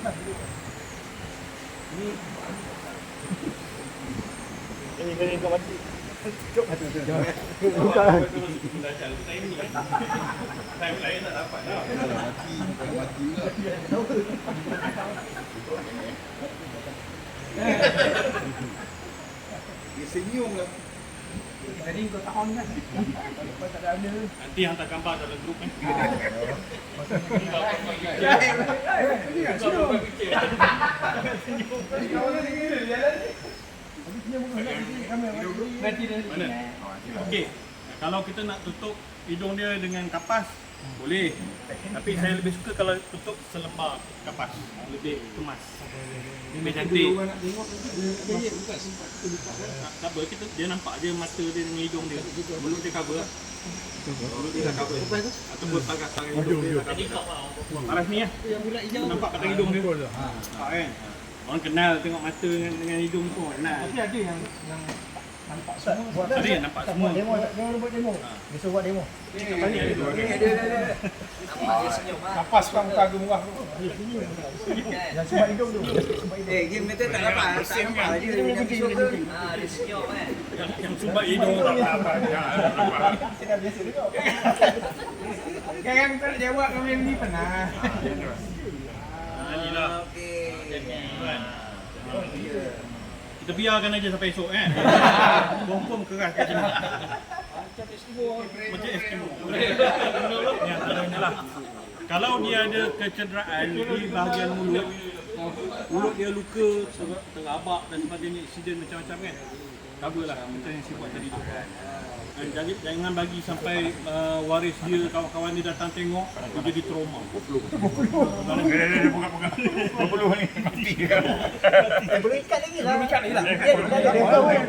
Ini kena kau mati. Cuk mati. Bukan. Mati, bukan mati pula. Dia senyum lah. Tadi kau tak on kan? Kau tak ada ada. Nanti hantar gambar dalam grup ni. Okey. Kalau kita nak tutup hidung dia dengan kapas, boleh. Tapi saya lebih suka kalau tutup selembar kapas. Lebih kemas. Lebih cantik. Tak, tak apa, kita, dia nampak je mata dia dengan hidung dia. Mulut dia cover lah. Mulut dia dah cover. Ataupun pagar tangan hidung dia dah cover. Paras ni lah. Nampak kat hidung dia. Nampak kan? Orang kenal tengok mata dengan, dengan hidung tu. Kenal. Tapi ada yang yang nampak semua. Buat Ada yang nampak semua. Buat demo, dia orang buat demo. Dia buat demo. Kapas kau muka gemuah tu. Yang cuma hidung tu. Cuma hidung. Eh, game betul tak dapat. Tak nampak je. Dia dia. Ah, dia secure kan. Yang, yang sumbat hidung tak apa. Dia dah biasa tengok. Kan kita nak jawab kau yang ni pernah. Alhamdulillah. Okey. Kita biarkan aja sampai esok kan. Confirm keras kat sini. Macam Eskimo. Ni antaranya lah. Kalau dia ada kecederaan di bahagian mulut, mulut dia luka, ter- terabak dan sebagainya, insiden macam-macam kan. Cover lah macam yang saya buat tadi tu. Eh, Jadi jangan bagi sampai uh, waris dia, kawan-kawan dia datang tengok, dia jadi trauma. Belum ikat lagi lah. Belum ikat lagi lah. Dia dah tahu kan.